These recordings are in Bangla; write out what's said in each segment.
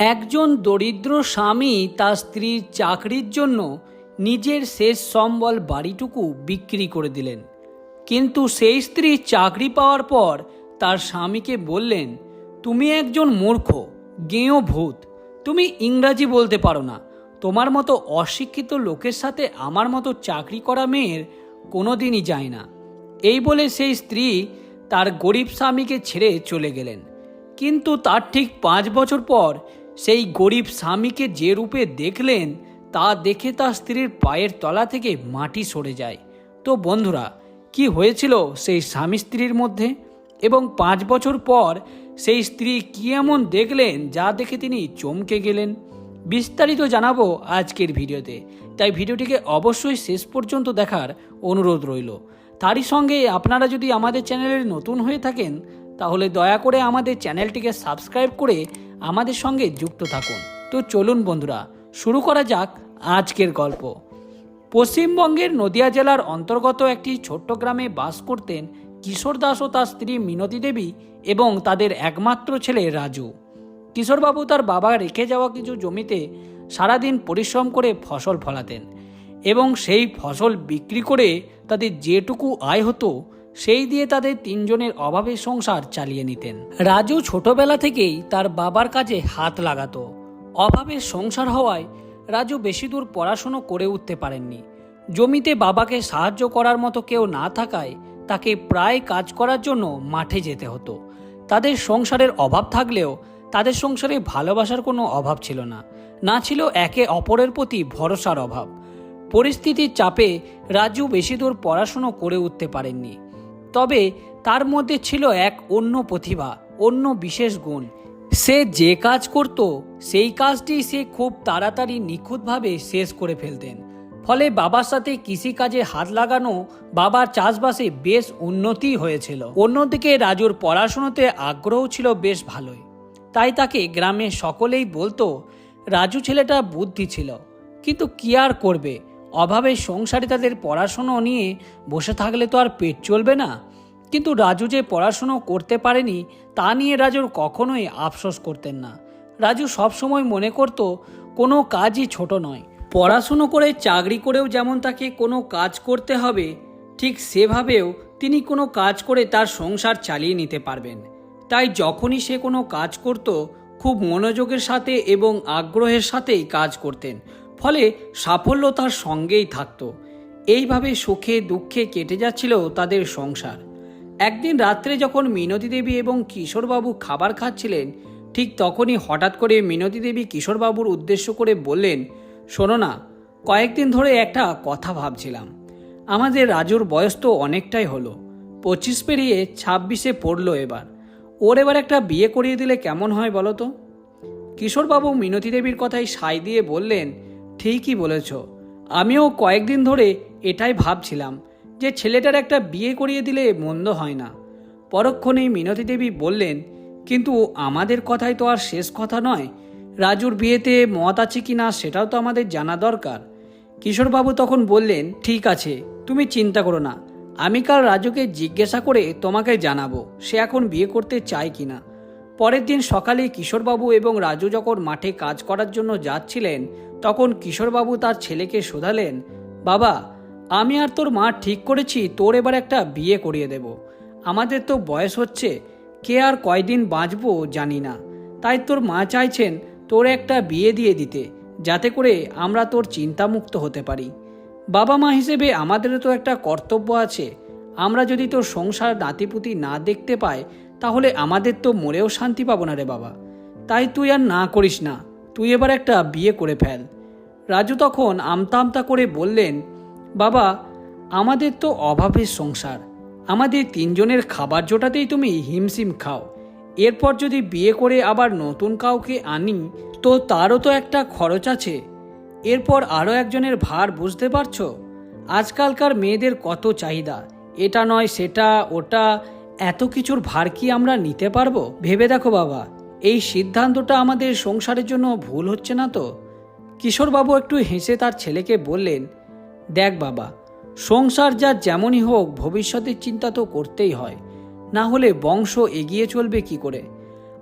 একজন দরিদ্র স্বামী তার স্ত্রীর চাকরির জন্য নিজের শেষ সম্বল বাড়িটুকু বিক্রি করে দিলেন। কিন্তু সেই স্ত্রী চাকরি পাওয়ার পর তার স্বামীকে বললেন, তুমি একজন মূর্খ, গেঁয়ো ভূত। তুমি ইংরাজি বলতে পারো না। তোমার মতো অশিক্ষিত লোকের সাথে আমার মতো চাকরি করা মেয়ের কোনো দিনই যায় না। এই বলে সেই স্ত্রী তার গরিব স্বামীকে ছেড়ে চলে গেলেন। কিন্তু তার ঠিক পাঁচ বছর পর সেই গরিব স্বামীকে যে রূপে দেখলেন, তা দেখে তার স্ত্রীর পায়ের তলা থেকে মাটি সরে যায়। তো বন্ধুরা, কি হয়েছিল সেই স্বামী স্ত্রীর মধ্যে? এবং পাঁচ বছর পর সেই স্ত্রী কি এমন দেখলেন, যা দেখে তিনি চমকে গেলেন? বিস্তারিত জানাব আজকের ভিডিওতে। তাই ভিডিওটিকে অবশ্যই শেষ পর্যন্ত দেখার অনুরোধ রইল। তারই সঙ্গে আপনারা যদি আমাদের চ্যানেলের নতুন হয়ে থাকেন, তাহলে দয়া করে আমাদের চ্যানেলটিকে সাবস্ক্রাইব করে আমাদের সঙ্গে যুক্ত থাকুন। তো চলুন বন্ধুরা, শুরু করা যাক আজকের গল্প। পশ্চিমবঙ্গের নদিয়া জেলার অন্তর্গত একটি ছোট্ট গ্রামে বাস করতেন কিশোর দাস ও তার স্ত্রী মিনতি দেবী এবং তাদের একমাত্র ছেলে রাজু। কিশোরবাবু তার বাবা রেখে যাওয়া কিছু জমিতে সারাদিন পরিশ্রম করে ফসল ফলাতেন এবং সেই ফসল বিক্রি করে তাদের যেটুকু আয় হতো সেই দিয়ে তাদের তিনজনের অভাবে সংসার চালিয়ে নিতেন। রাজু ছোটবেলা থেকেই তার বাবার কাজে হাত লাগাতো। অভাবে সংসার হওয়ায় রাজু বেশি দূর পড়াশুনো করে উঠতে পারেননি। জমিতে বাবাকে সাহায্য করার মতো কেউ না থাকায় তাকে প্রায় কাজ করার জন্য মাঠে যেতে হতো। তাদের সংসারের অভাব থাকলেও তাদের সংসারে ভালোবাসার কোনো অভাব ছিল না। না ছিল একে অপরের প্রতি ভরসার অভাব। পরিস্থিতির চাপে রাজু বেশি দূর পড়াশুনো করে উঠতে পারেননি। তবে তার মধ্যে ছিল এক অন্য প্রতিভা, অন্য বিশেষ গুণ। সে যে কাজ করত, সেই কাজটি সে খুব তাড়াতাড়ি নিখুঁতভাবে শেষ করে ফেলতেন। ফলে বাবার সাথে কৃষিকাজে হাত লাগানো বাবার চাষবাসে বেশ উন্নতি হয়েছিল। অন্যদিকে রাজুর পড়াশুনোতে আগ্রহ ছিল বেশ ভালোই। তাই তাকে গ্রামে সকলেই বলতো, রাজু ছেলেটা বুদ্ধি ছিল, কিন্তু কি আর করবে? অভাবের সংসারে তাদের পড়াশুনো নিয়ে বসে থাকলে তো আর পেট চলবে না। কিন্তু রাজু যে পড়াশুনো করতে পারেনি, তা নিয়ে রাজুর কখনোই আফসোস করতেন না। রাজু সবসময় মনে করত, কোনো কাজই ছোট নয়। পড়াশুনো করে চাকরি করেও যেমন তাকে কোনো কাজ করতে হবে, ঠিক সেভাবেও তিনি কোনো কাজ করে তার সংসার চালিয়ে নিতে পারবেন। তাই যখনই সে কোনো কাজ করত, খুব মনোযোগের সাথে এবং আগ্রহের সাথেই কাজ করতেন। ফলে সাফল্য তার সঙ্গেই থাকত। এইভাবে সুখে দুঃখে কেটে যাচ্ছিল তাদের সংসার। একদিন রাত্রে যখন মিনতি দেবী এবং কিশোরবাবু খাবার খাচ্ছিলেন, ঠিক তখনই হঠাৎ করে মিনতি দেবী কিশোরবাবুর উদ্দেশ্য করে বললেন, শোনো না, কয়েকদিন ধরে একটা কথা ভাবছিলাম। আমাদের রাজুর বয়স তো অনেকটাই হলো, পঁচিশ পেরিয়ে ছাব্বিশে পড়ল এবার। ওর এবার একটা বিয়ে করিয়ে দিলে কেমন হয় বলো তো? কিশোরবাবু মিনতি দেবীর কথায় সাই দিয়ে বললেন ঠিকই বলেছ। আমিও কয়েকদিন ধরে এটাই ভাবছিলাম যে ছেলেটার একটা বিয়ে করিয়ে দিলে মন্দ হয় না। পরক্ষণেই মিনতি দেবী বললেন, কিন্তু আমাদের কথাই তো আর শেষ কথা নয়। রাজুর বিয়েতে মত আছে কি না সেটাও তো আমাদের জানা দরকার। কিশোরবাবু তখন বললেন, ঠিক আছে, তুমি চিন্তা করো না। আমি কাল রাজুকে জিজ্ঞাসা করে তোমাকে জানাব, সে এখন বিয়ে করতে চায় কি না। পরের দিন সকালে কিশোরবাবু এবং রাজু যখন মাঠে কাজ করার জন্য যাচ্ছিলেন তখন কিশোরবাবু তার ছেলেকে শোধালেন, বাবা, আমি আর তোর মা ঠিক করেছি, তোর এবার একটা বিয়ে করিয়ে দেব। আমাদের তো বয়স হচ্ছে, কে আর কয়দিন বাঁচবো জানি না। তাই তোর মা চাইছেন তোর একটা বিয়ে দিয়ে দিতে, যাতে করে আমরা তোর চিন্তামুক্ত হতে পারি। বাবা মা হিসেবে আমাদেরও তো একটা কর্তব্য আছে। আমরা যদি তোর সংসার নাতিপুতি না দেখতে পাই, তাহলে আমাদের তো মরেও শান্তি পাবো না রে বাবা। তাই তুই আর না করিস না। তুই এবার একটা বিয়ে করে ফেল। রাজু তখন আমতা আমতা করে বললেন, বাবা, আমাদের তো অভাবের সংসার। আমাদের তিনজনের খাবার জোটাতেই তুমি হিমশিম খাও। এরপর যদি বিয়ে করে আবার নতুন কাউকে আনি, তো তারও তো একটা খরচ আছে। এরপর আরও একজনের ভার বুঝতে পারছ? আজকালকার মেয়েদের কত চাহিদা। এটা নয়, সেটা, ওটা, এত কিছুর ভার কি আমরা নিতে পারব? ভেবে দেখো বাবা। এই সিদ্ধান্তটা আমাদের সংসারের জন্য ভুল হচ্ছে না তো? কিশোরবাবু একটু হেসে তার ছেলেকে বললেন, দেখ বাবা, সংসার যা যেমনই হোক, ভবিষ্যতের চিন্তা তো করতেই হয়। না হলে বংশ এগিয়ে চলবে কি করে?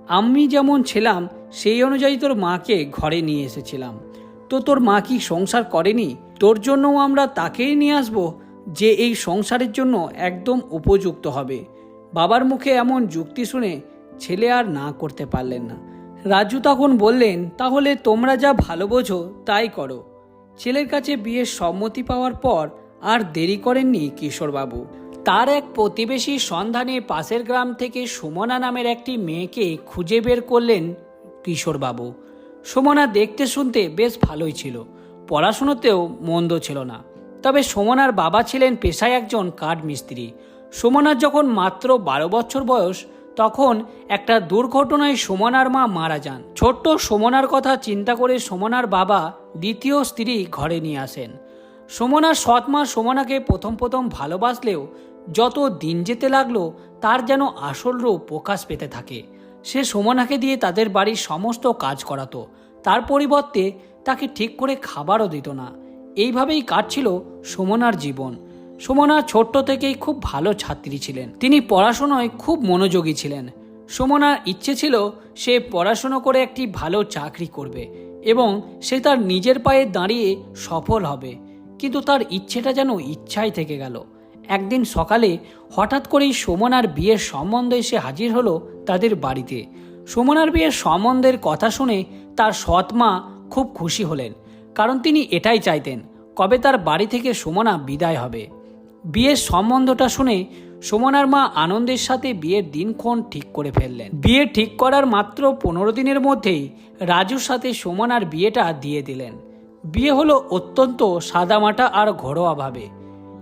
আমি যেমন ছিলাম, সেই অনুযায়ী তোর মাকে ঘরে নিয়ে এসেছিলাম। তো তোর মা কি সংসার করেনি? তোর জন্যও আমরা তাকেই নিয়ে আসব, যে এই সংসারের জন্য একদম উপযুক্ত হবে। বাবার মুখে এমন যুক্তি শুনে ছেলে আর না করতে পারলেন না। রাজু তখন বললেন, তাহলে তোমরা যা ভালো বোঝো, তাই করো। ছেলের কাছে বিয়ের সম্মতি পাওয়ার পর আর দেরি করেননি কিশোরবাবু। তার এক প্রতিবেশীর সন্ধানে পাশের গ্রাম থেকে সুমনা নামের একটি মেয়েকে খুঁজে বের করলেন কিশোরবাবু। সুমনা দেখতে শুনতে বেশ ভালোই ছিল। পড়াশুনোতেও মন্দ ছিল না। তবে সুমনার বাবা ছিলেন পেশায় একজন কাঠ মিস্ত্রি সুমনার যখন মাত্র বারো বছর বয়স তখন একটা দুর্ঘটনায় সুমনার মা মারা যান। ছোট্ট সুমনার কথা চিন্তা করে সুমনার বাবা দ্বিতীয় স্ত্রী ঘরে নিয়ে আসেন। সুমনার সৎ মা সুমনাকে প্রথম প্রথম ভালোবাসলেও যত দিন যেতে লাগল, তার যেন আসল রূপ প্রকাশ পেতে থাকে। সে সুমনাকে দিয়ে তাদের বাড়ির সমস্ত কাজ করাতো। তার পরিবর্তে তাকে ঠিক করে খাবারও দিত না। এইভাবেই কাটছিল সুমনার জীবন। সুমনা ছোট্ট থেকেই খুব ভালো ছাত্রী ছিলেন। তিনি পড়াশোনায় খুব মনোযোগী ছিলেন। সুমনার ইচ্ছে ছিল সে পড়াশুনো করে একটি ভালো চাকরি করবে এবং সে তার নিজের পায়ে দাঁড়িয়ে সফল হবে। কিন্তু তার ইচ্ছেটা যেন ইচ্ছাই থেকে গেল। একদিন সকালে হঠাৎ করেই সুমনার বিয়ের সম্বন্ধে এসে হাজির হলো তাদের বাড়িতে। সুমনার বিয়ের সম্বন্ধের কথা শুনে তার সৎ মা খুব খুশি হলেন, কারণ তিনি এটাই চাইতেন, কবে তার বাড়ি থেকে সুমনা বিদায় হবে। বিয়ের সম্বন্ধটা শুনে সুমনার মা আনন্দের সাথে বিয়ের দিনক্ষণ ঠিক করে ফেললেন। বিয়ে ঠিক করার মাত্র পনেরো দিনের মধ্যেই রাজুর সাথে সুমনার বিয়েটা দিয়ে দিলেন। বিয়ে হলো অত্যন্ত সাদামাটা আর ঘরোয়াভাবে।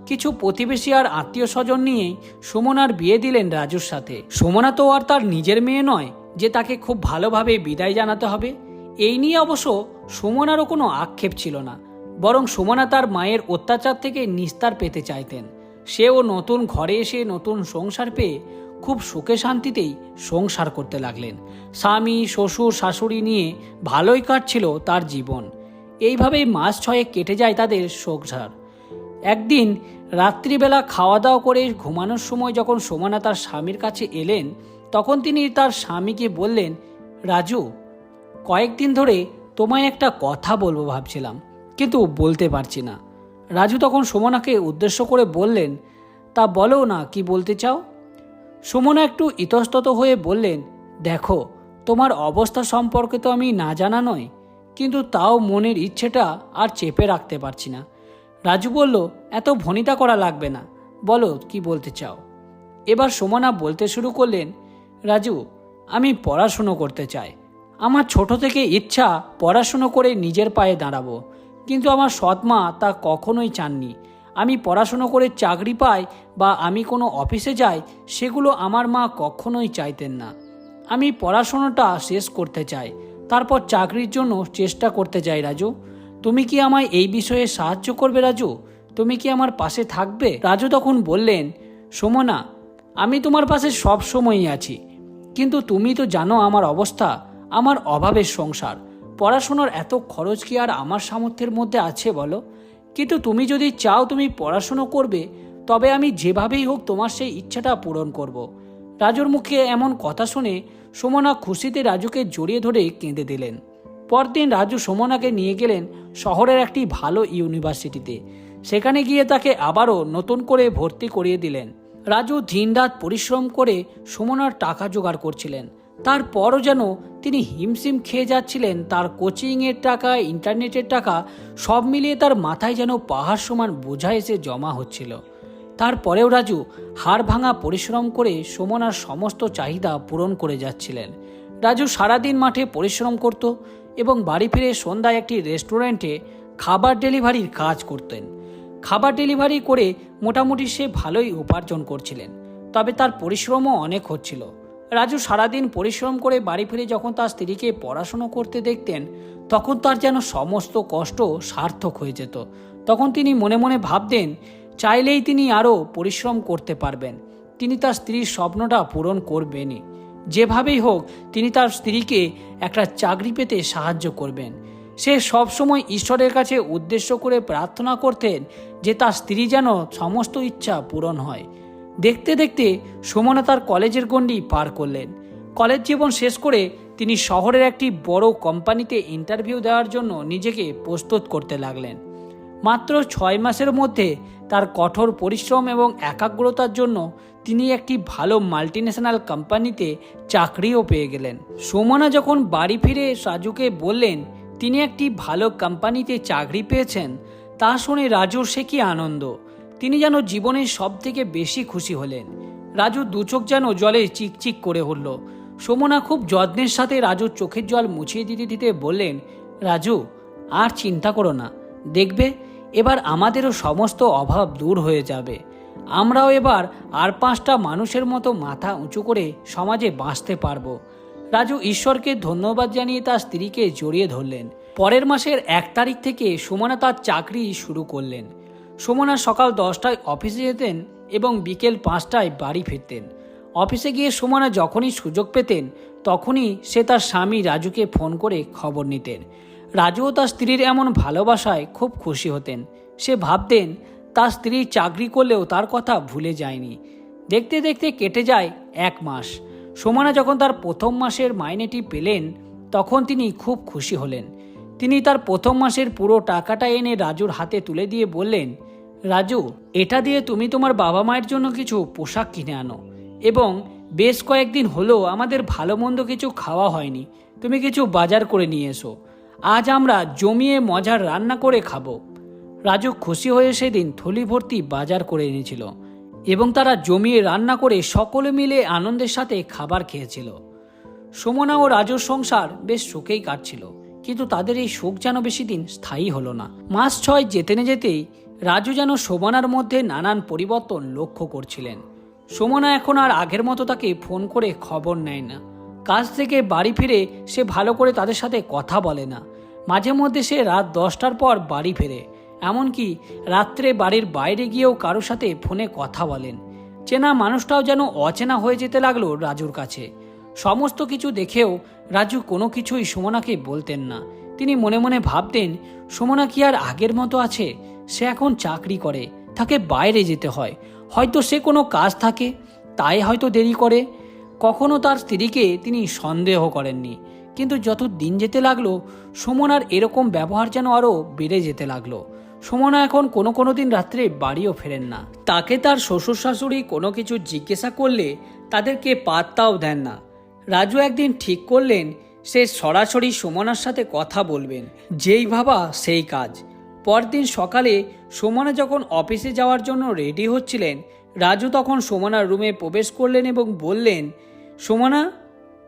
কিছু প্রতিবেশী আর আত্মীয় স্বজন নিয়েই সুমনার বিয়ে দিলেন রাজুর সাথে। সুমনা তো আর তার নিজের মেয়ে নয় যে তাকে খুব ভালোভাবে বিদায় জানাতে হবে। এই নিয়ে অবশ্য সুমনারও কোনো আক্ষেপ ছিল না। বরং সুমনা তার মায়ের অত্যাচার থেকে নিস্তার পেতে চাইতেন। সেও নতুন ঘরে এসে নতুন সংসার পেয়ে খুব সুখে শান্তিতেই সংসার করতে লাগলেন। স্বামী, শ্বশুর, শাশুড়ি নিয়ে ভালোই কাটছিল তার জীবন। এইভাবেই মাস ছয়েক কেটে যায় তাদের সংসার। একদিন রাত্রিবেলা খাওয়া দাওয়া করে ঘুমানোর সময় যখন সোমানা তার স্বামীর কাছে এলেন, তখন তিনি তার স্বামীকে বললেন, রাজু, কয়েকদিন ধরে তোমায় একটা কথা বলব ভাবছিলাম। কিন্তু বলতে পারছি না। রাজু তখন সুমনাকে উদ্দেশ্য করে বললেন, তা বলো না, কি বলতে চাও? সুমনা একটু ইতস্তত হয়ে বললেন, দেখো, তোমার অবস্থা সম্পর্কে তো আমি না জানা নয়, কিন্তু তাও মনের ইচ্ছেটা আর চেপে রাখতে পারছি না। রাজু বলল, এত ভনিতা করা লাগবে না, বলো কি বলতে চাও? এবার সুমনা বলতে শুরু করলেন, রাজু, আমি পড়াশুনো করতে চাই। আমার ছোট থেকে ইচ্ছা পড়াশুনো করে নিজের পায়ে দাঁড়াবো। কিন্তু আমার সৎমা তা কখনোই চাননি। আমি পড়াশুনো করে চাকরি পাই বা আমি কোনো অফিসে যাই, সেগুলো আমার মা কখনোই চাইতেন না। আমি পড়াশোনাটা শেষ করতে চাই, তারপর চাকরির জন্য চেষ্টা করতে চাই রাজু। তুমি কি আমায় এই বিষয়ে সাহায্য করবে রাজু? তুমি কি আমার পাশে থাকবে? রাজু তখন বললেন, সুমনা, আমি তোমার পাশে সব সময়ই আছি। কিন্তু তুমি তো জানো আমার অবস্থা, আমার অভাবের সংসার। পড়াশোনার এত খরচ কি আর আমার সামর্থ্যের মধ্যে আছে বলো? কিন্তু তুমি যদি চাও তুমি পড়াশুনো করবে, তবে আমি যেভাবেই হোক তোমার সেই ইচ্ছাটা পূরণ করব। রাজুর মুখে এমন কথা শুনে সুমনা খুশিতে রাজুকে জড়িয়ে ধরে কেঁদে দিলেন। পরদিন রাজু সুমনাকে নিয়ে গেলেন শহরের একটি ভালো ইউনিভার্সিটিতে। সেখানে গিয়ে তাকে আবারও নতুন করে ভর্তি করিয়ে দিলেন। রাজু দিনরাত পরিশ্রম করে সুমনার টাকা জোগাড় করছিলেন। তারপরও যেন তিনি হিমশিম খেয়ে যাচ্ছিলেন, তার কোচিংয়ের টাকা, ইন্টারনেটের টাকা, সব মিলিয়ে তার মাথায় যেন পাহাড় সমান বোঝা এসে জমা হচ্ছিল। তারপরেও রাজু হাড় ভাঙা পরিশ্রম করে সুমনার সমস্ত চাহিদা পূরণ করে যাচ্ছিলেন। রাজু সারাদিন মাঠে পরিশ্রম করত এবং বাড়ি ফিরে সন্ধ্যায় একটি রেস্টুরেন্টে খাবার ডেলিভারির কাজ করতেন। খাবার ডেলিভারি করে মোটামুটি সে ভালোই উপার্জন করছিলেন, তবে তার পরিশ্রমও অনেক হচ্ছিল। রাজু সারাদিন পরিশ্রম করে বাড়ি ফিরে যখন তার স্ত্রীকে পড়াশুনো করতে দেখতেন, তখন তার যেন সমস্ত কষ্ট সার্থক হয়ে যেত। তখন তিনি মনে মনে ভাবতেন, চাইলেই তিনি আরও পরিশ্রম করতে পারবেন। তিনি তার স্ত্রীর স্বপ্নটা পূরণ করবেনই। যেভাবেই হোক, তিনি তার স্ত্রীকে একটা চাকরি পেতে সাহায্য করবেন। সে সবসময় ঈশ্বরের কাছে উদ্দেশ্য করে প্রার্থনা করতেন যে তার স্ত্রী যেন সমস্ত ইচ্ছা পূরণ হয়। দেখতে দেখতে সুমনা তার কলেজের গণ্ডি পার করলেন। কলেজ জীবন শেষ করে তিনি শহরের একটি বড় কোম্পানিতে ইন্টারভিউ দেওয়ার জন্য নিজেকে প্রস্তুত করতে লাগলেন। মাত্র ছয় মাসের মধ্যে তার কঠোর পরিশ্রম এবং একাগ্রতার জন্য তিনি একটি ভালো মাল্টিন্যাশনাল কোম্পানিতে চাকরিও পেয়ে গেলেন। সুমনা যখন বাড়ি ফিরে রাজুকে বললেন, তিনি একটি ভালো কোম্পানিতে চাকরি পেয়েছেন, তা শুনে রাজুর সে কি আনন্দ? তিনি যেন জীবনের সব থেকে বেশি খুশি হলেন। রাজু দুচোখ যেন জলে চিকচিক করে উঠল। সুমনা খুব যত্নের সাথে রাজুর চোখের জল মুছিয়ে দিতে দিতে বললেন, রাজু, আর চিন্তা করো না। দেখবে, এবার আমাদেরও সমস্ত অভাব দূর হয়ে যাবে। আমরাও এবার আর পাঁচটা মানুষের মতো মাথা উঁচু করে সমাজে বাঁচতে পারব। রাজু ঈশ্বরকে ধন্যবাদ জানিয়ে তার স্ত্রীকে জড়িয়ে ধরলেন। পরের মাসের এক তারিখ থেকে সুমনা তার চাকরি শুরু করলেন। সুমনা সকাল দশটায় অফিসে যেতেন এবং বিকেল পাঁচটায় বাড়ি ফিরতেন। অফিসে গিয়ে সুমনা যখনই সুযোগ পেতেন, তখনই সে তার স্বামী রাজুকে ফোন করে খবর নিতেন। রাজুও তার স্ত্রীর এমন ভালোবাসায় খুব খুশি হতেন। সে ভাবতেন, তার স্ত্রী চাকরি করলেও তার কথা ভুলে যায়নি। দেখতে দেখতে কেটে যায় এক মাস। সুমনা যখন তার প্রথম মাসের মাইনেটি পেলেন, তখন তিনি খুব খুশি হলেন। তিনি তার প্রথম মাসের পুরো টাকাটা এনে রাজুর হাতে তুলে দিয়ে বললেন রাজু, এটা দিয়ে তুমি তোমার বাবা মায়ের জন্য কিছু পোশাক কিনে আনো। এবং বেশ কয়েকদিন হলো আমাদের ভালো মন্দ কিছু খাওয়া হয়নি। তুমি কিছু বাজার করে নিয়ে এসো। আজ আমরা জমিয়ে মজার রান্না করে খাব। রাজু খুশি হয়ে সেদিন থলি ভর্তি বাজার করে এনেছিল এবং তারা জমিয়ে রান্না করে সকলে মিলে আনন্দের সাথে খাবার খেয়েছিল। সুমনা ও রাজুর সংসার বেশ সুখেই কাটছিল, কিন্তু তাদের এই সুখ যেন বেশি দিন স্থায়ী হলো না। মাস ছয় যেতে না যেতেই রাজু যেন শোভনার মধ্যে নানান পরিবর্তন লক্ষ্য করছিলেন। সুমনা এখন আর আগের মতো তাকে ফোন করে খবর নেয় না। কাজ থেকে বাড়ি ফিরে সে ভালো করে তাদের সাথে কথা বলে না। মাঝে মধ্যে সে রাত দশটার পর বাড়ি ফেরে। এমনকি রাত্রে বাড়ির বাইরে গিয়েও কারোর সাথে ফোনে কথা বলেন। চেনা মানুষটাও যেন অচেনা হয়ে যেতে লাগল রাজুর কাছে। সমস্ত কিছু দেখেও রাজু কোনো কিছুই সুমনাকে বলতেন না। তিনি মনে মনে ভাবতেন সুমনা কি আর আগের মতো আছে? সে এখন চাকরি করে, তাকে বাইরে যেতে হয়। হয়তো সে কোনো কাজ থাকে, তাই হয়তো দেরি করে। কখনো তার স্ত্রীকে তিনি সন্দেহ করেননি। কিন্তু যত দিন যেতে লাগল, সুমনার এরকম ব্যবহার যেন আরও বেড়ে যেতে লাগল। সুমনা এখন কোনো কোনো দিন রাত্রে বাড়িও ফেরেন না। তাকে তার শ্বশুর শাশুড়ি কোনো কিছু জিজ্ঞাসা করলে তাদেরকে পাত্তাও দেন না। রাজু একদিন ঠিক করলেন, সে সরাসরি সুমনার সাথে কথা বলবেন। যেই ভাবা সেই কাজ। পরদিন সকালে সুমনা যখন অফিসে যাওয়ার জন্য রেডি হচ্ছিলেন, রাজু তখন সুমনার রুমে প্রবেশ করলেন এবং বললেন, সুমনা,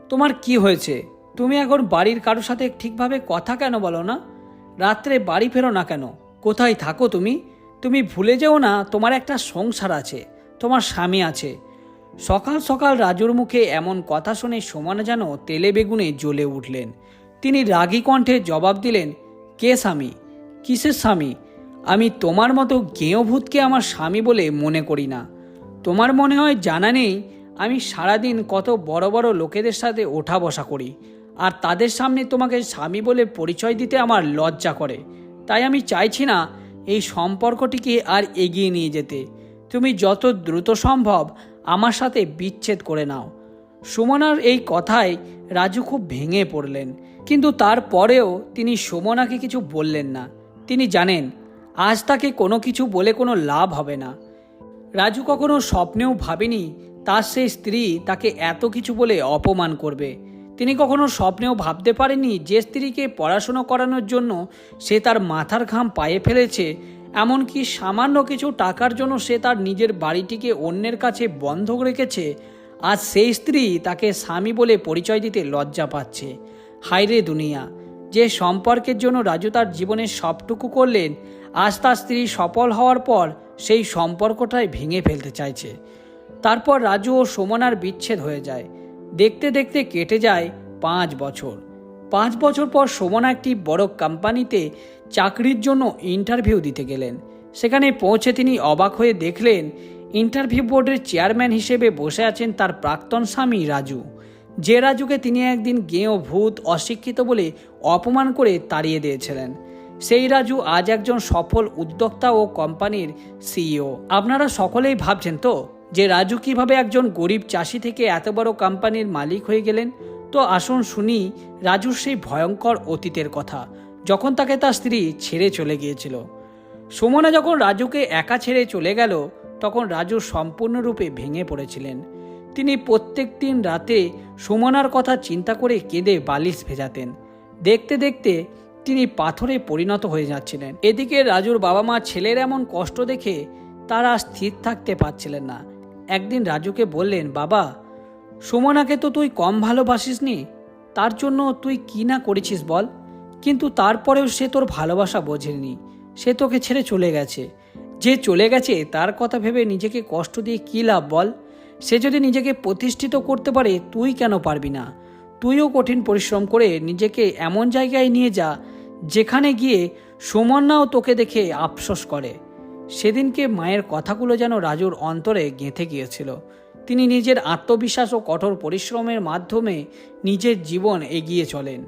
তোমার কি হয়েছে? তুমি এখন বাড়ির কারোর সাথে ঠিকভাবে কথা কেন বলো না? রাত্রে বাড়ি ফেরো না কেন? কোথায় থাকো তুমি? তুমি ভুলে যেও না, তোমার একটা সংসার আছে, তোমার স্বামী আছে। সকাল সকাল রাজুর মুখে এমন কথা শুনে সুমনা যেন তেলে বেগুনে জ্বলে উঠলেন। তিনি রাগী কণ্ঠে জবাব দিলেন, কে স্বামী? কিসের স্বামী? আমি তোমার মতো গেঁয়ো ভূতকে আমার স্বামী বলে মনে করি না। তোমার মনে হয় জানা নেই, আমি সারাদিন কত বড় বড় লোকেদের সাথে ওঠা বসা করি। আর তাদের সামনে তোমাকে স্বামী বলে পরিচয় দিতে আমার লজ্জা করে। তাই আমি চাইছি না এই সম্পর্কটিকে আর এগিয়ে নিয়ে যেতে। তুমি যত দ্রুত সম্ভব আমার সাথে বিচ্ছেদ করে নাও। সুমনার এই কথায় রাজু খুব ভেঙে পড়লেন। কিন্তু তারপরেও তিনি সুমনাকে কিছু বললেন না। তিনি জানেন, আজ তাকে কোনো কিছু বলে কোনো লাভ হবে না। রাজু কখনো স্বপ্নেও ভাবেনি, তার সেই স্ত্রী তাকে এত কিছু বলে অপমান করবে। তিনি কখনো স্বপ্নেও ভাবতে পারেনি যে স্ত্রীকে পড়াশুনো করানোর জন্য সে তার মাথার ঘাম পায়ে ফেলেছে, এমনকি সামান্য কিছু টাকার জন্য সে তার নিজের বাড়িটিকে অন্যের কাছে বন্ধক রেখেছে, আর সেই স্ত্রী তাকে স্বামী বলে পরিচয় দিতে লজ্জা পাচ্ছে। হায়রে দুনিয়া! যে সম্পর্কের জন্য রাজু তার জীবনের সবটুকু করলেন, আজ তার স্ত্রী সফল হওয়ার পর সেই সম্পর্কটাই ভেঙে ফেলতে চাইছে। তারপর রাজু ও সুমনার বিচ্ছেদ হয়ে যায়। দেখতে দেখতে কেটে যায় পাঁচ বছর। পাঁচ বছর পর সুমনা একটি বড় কোম্পানিতে চাকরির জন্য ইন্টারভিউ দিতে গেলেন। সেখানে পৌঁছে তিনি অবাক হয়ে দেখলেন, ইন্টারভিউ বোর্ডের চেয়ারম্যান হিসেবে বসে আছেন তার প্রাক্তন স্বামী রাজু। যে রাজুকে তিনি একদিন গেঁয়ো ভূত, অশিক্ষিত বলে অপমান করে তাড়িয়ে দিয়েছিলেন। সেই রাজু আজ একজন সফল উদ্যোক্তা ও কোম্পানির সিইও। আপনারা সকলেই ভাবছেন তো যে রাজু কীভাবে একজন গরিব চাষি থেকে এত বড় কোম্পানির মালিক হয়ে গেলেন? তো আসুন শুনি রাজুর সেই ভয়ঙ্কর অতীতের কথা, যখন তাকে তার স্ত্রী ছেড়ে চলে গিয়েছিল। সুমনা যখন রাজুকে একা ছেড়ে চলে গেল, তখন রাজু সম্পূর্ণরূপে ভেঙে পড়েছিলেন। তিনি প্রত্যেক দিন রাতে সুমনার কথা চিন্তা করে কেঁদে বালিশ ভেজাতেন। দেখতে দেখতে তিনি পাথরে পরিণত হয়ে যাচ্ছিলেন। এদিকে রাজুর বাবা মা ছেলের এমন কষ্ট দেখে তারা স্থির থাকতে পারছিলেন না। একদিন রাজুকে বললেন, বাবা, সুমনাকে তো তুই কম ভালোবাসিস নি তার জন্য তুই কি না করেছিস বল? কিন্তু তারপরেও সে তোর ভালোবাসা বোঝেনি। সে তোকে ছেড়ে চলে গেছে। যে চলে গেছে তার কথা ভেবে নিজেকে কষ্ট দিয়ে কী লাভ বল? সে যদি নিজেকে প্রতিষ্ঠিত করতে পারে, তুই কেন পারবি না? তুইও কঠিন পরিশ্রম করে নিজেকে এমন জায়গায় নিয়ে যা, যেখানে গিয়ে সুমন্যাও তোকে দেখে আফসোস করে। সেদিনকে মায়ের কথাগুলো যেন রাজুর অন্তরে গেঁথে গিয়েছিল। তিনি নিজের আত্মবিশ্বাস ও কঠোর পরিশ্রমের মাধ্যমে নিজের জীবন এগিয়ে চলেন।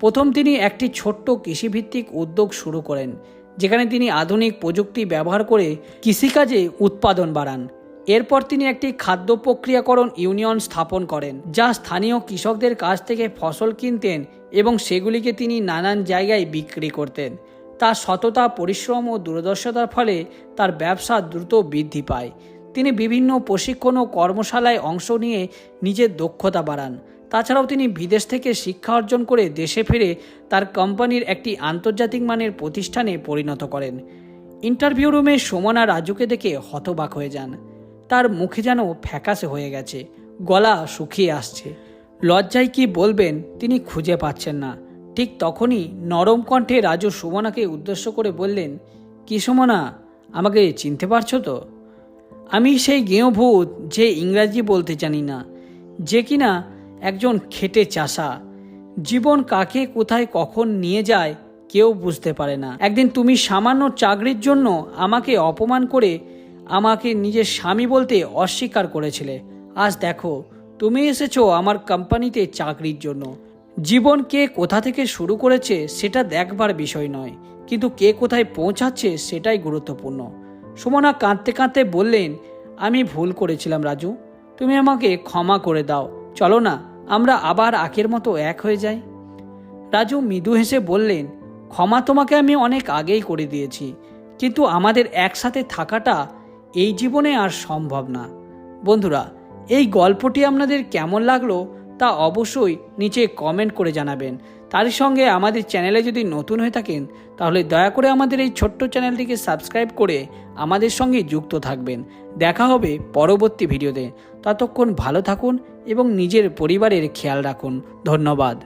প্রথম তিনি একটি ছোট্ট কৃষিভিত্তিক উদ্যোগ শুরু করেন, যেখানে তিনি আধুনিক প্রযুক্তি ব্যবহার করে কৃষিকাজে উৎপাদন বাড়ান। এরপর তিনি একটি খাদ্য প্রক্রিয়াকরণ ইউনিয়ন স্থাপন করেন, যা স্থানীয় কৃষকদের কাছ থেকে ফসল কিনতেন এবং সেগুলিকে তিনি নানান জায়গায় বিক্রি করতেন। তার সততা, পরিশ্রম ও দূরদর্শতার ফলে তার ব্যবসা দ্রুত বৃদ্ধি পায়। তিনি বিভিন্ন প্রশিক্ষণ ও কর্মশালায় অংশ নিয়ে নিজের দক্ষতা বাড়ান। তাছাড়াও তিনি বিদেশ থেকে শিক্ষা অর্জন করে দেশে ফিরে তার কোম্পানির একটি আন্তর্জাতিক মানের প্রতিষ্ঠানে পরিণত করেন। ইন্টারভিউ রুমে সুমনা রাজুকে দেখে হতবাক হয়ে যান। তার মুখে যেন ফ্যাকাশে হয়ে গেছে, গলা শুকিয়ে আসছে। লজ্জায় কি বলবেন তিনি খুঁজে পাচ্ছেন না। ঠিক তখনই নরম কণ্ঠে রাজু সুমনাকে উদ্দেশ্য করে বললেন, কি সুমনা, আমাকে চিনতে পারছ তো? আমি সেই গেঁয়ভূত যে ইংরাজি বলতে জানি না, যে কিনা একজন খেটে চাষা। জীবন কাকে কোথায় কখন নিয়ে যায় কেউ বুঝতে পারে না। একদিন তুমি সামান্য চাকরির জন্য আমাকে অপমান করে আমাকে নিজের স্বামী বলতে অস্বীকার করেছিলে। আজ দেখো, তুমি এসেছ আমার কোম্পানিতে চাকরির জন্য। জীবন কে কোথা থেকে শুরু করেছে সেটা দেখবার বিষয় নয়, কিন্তু কে কোথায় পৌঁছাচ্ছে সেটাই গুরুত্বপূর্ণ। সুমনা কাঁদতে কাঁদতে বললেন, আমি ভুল করেছিলাম, রাজু। তুমি আমাকে ক্ষমা করে দাও। চলো না, আমরা আবার আখের মতো এক হয়ে যাই। রাজু মৃদু হেসে বললেন, ক্ষমা তোমাকে আমি অনেক আগেই করে দিয়েছি, কিন্তু আমাদের একসাথে থাকাটা এই জীবনে আর সম্ভব না। বন্ধুরা, এই গল্পটি আপনাদের কেমন লাগল তা অবশ্যই নিচে কমেন্ট করে জানাবেন। তারই সঙ্গে আমাদের চ্যানেলে যদি নতুন হয়ে থাকেন, তাহলে দয়া করে আমাদের এই ছোট্ট চ্যানেলটিকে সাবস্ক্রাইব করে আমাদের সঙ্গে যুক্ত থাকবেন। দেখা হবে পরবর্তী ভিডিওতে। ততক্ষণ ভালো থাকুন এবং নিজের পরিবারের খেয়াল রাখুন। ধন্যবাদ।